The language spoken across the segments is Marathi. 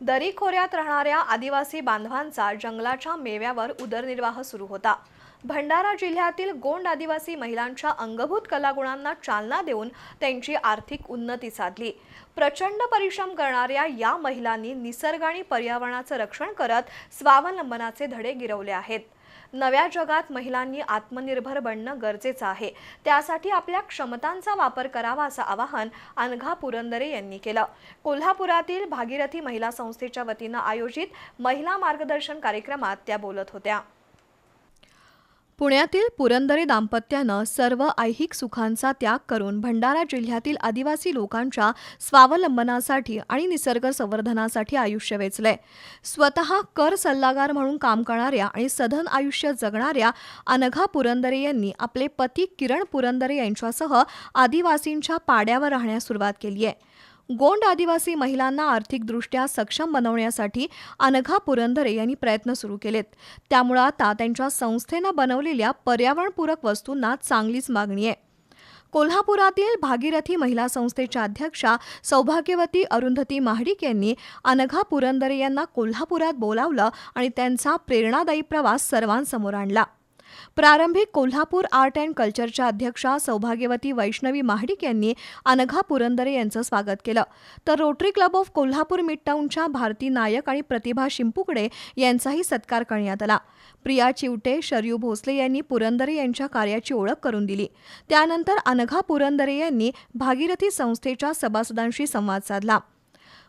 दरी खोऱ्यात राहणाऱ्या आदिवासी बांधवांचा जंगलाच्या मेव्यावर उदरनिर्वाह सुरू होता. भंडारा जिल्ह्यातील गोंड आदिवासी महिलांच्या अंगभूत कलागुणांना चालना देऊन त्यांची आर्थिक उन्नती साधली. प्रचंड परिश्रम करणाऱ्या या महिलांनी निसर्ग आणि पर्यावरणाचं रक्षण करत स्वावलंबनाचे धडे गिरवले आहेत. नव्या जगात महिलांनी आत्मनिर्भर बनणं गरजेचं आहे. त्यासाठी आपल्या क्षमतांचा वापर करावा असं आवाहन अनघा पुरंदरे यांनी केलं. कोल्हापुरातील भागीरथी महिला संस्थेच्या वतीनं आयोजित महिला मार्गदर्शन कार्यक्रमात त्या बोलत होत्या. पुण्यातील पुरंदरे दाम्पत्यानं सर्व ऐहिक सुखांचा त्याग करून भंडारा जिल्ह्यातील आदिवासी लोकांच्या स्वावलंबनासाठी आणि निसर्ग संवर्धनासाठी आयुष्य वेचलंय. स्वतः कर सल्लागार म्हणून काम करणाऱ्या आणि सधन आयुष्य जगणाऱ्या अनघा पुरंदरे यांनी आपले पती किरण पुरंदरे यांच्यासह आदिवासींच्या पाड्यावर राहण्यास सुरुवात केली आहे गोंड आदिवासी महिलांना आर्थिकदृष्ट्या सक्षम बनवण्यासाठी अनघा पुरंदरे यांनी प्रयत्न सुरू केलेत. त्यामुळे आता त्यांच्या संस्थेनं बनवलेल्या पर्यावरणपूरक वस्तूंना चांगलीच मागणी आहे. कोल्हापुरातील भागीरथी महिला संस्थेच्या अध्यक्षा सौभाग्यवती अरुंधती महाडिक यांनी अनघा पुरंदरे यांना कोल्हापुरात बोलावलं आणि त्यांचा प्रेरणादायी प्रवास सर्वांसमोर आणला. प्रारंभिक कोल्हापूर आर्ट अँड कल्चरच्या अध्यक्षा सौभाग्यवती वैष्णवी महाडिक यांनी अनघा पुरंदरे यांचं स्वागत केलं. तर रोटरी क्लब ऑफ कोल्हापूर मिडटाऊनच्या भारती नायक आणि प्रतिभा शिंपुकडे यांचाही सत्कार करण्यात आला. प्रिया चिवटे शरयू भोसले यांनी पुरंदरे यांच्या कार्याची ओळख करून दिली. त्यानंतर अनघा पुरंदरे यांनी भागीरथी संस्थेच्या सभासदांशी संवाद साधला.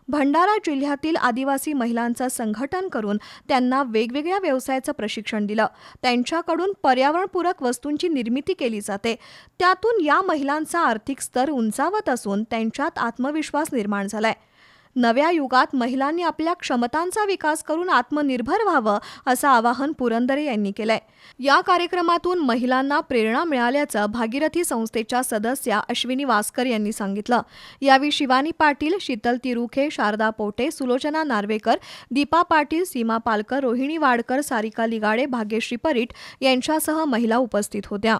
भंडारा जिल्ह्यातील आदिवासी महिलांचं संघटन करून त्यांना वेगवेगळ्या व्यवसायाचं प्रशिक्षण दिलं. त्यांच्याकडून पर्यावरणपूरक वस्तूंची निर्मिती केली जाते. त्यातून या महिलांचा आर्थिक स्तर उंचावत असून त्यांच्यात आत्मविश्वास निर्माण झालाय. नव्या युगात महिलांनी आपल्या क्षमतांचा विकास करून आत्मनिर्भर व्हावं असं आवाहन पुरंदरे यांनी केलंय. या कार्यक्रमातून महिलांना प्रेरणा मिळाल्याचं भागीरथी संस्थेच्या सदस्या अश्विनी वास्कर यांनी सांगितलं. यावेळी शिवानी पाटील शीतल तिरुखे शारदा पोटे सुलोचना नार्वेकर दीपा पाटील सीमा पालकर रोहिणी वाडकर सारिका लिगाडे भाग्यश्री परीट यांच्यासह महिला उपस्थित होत्या.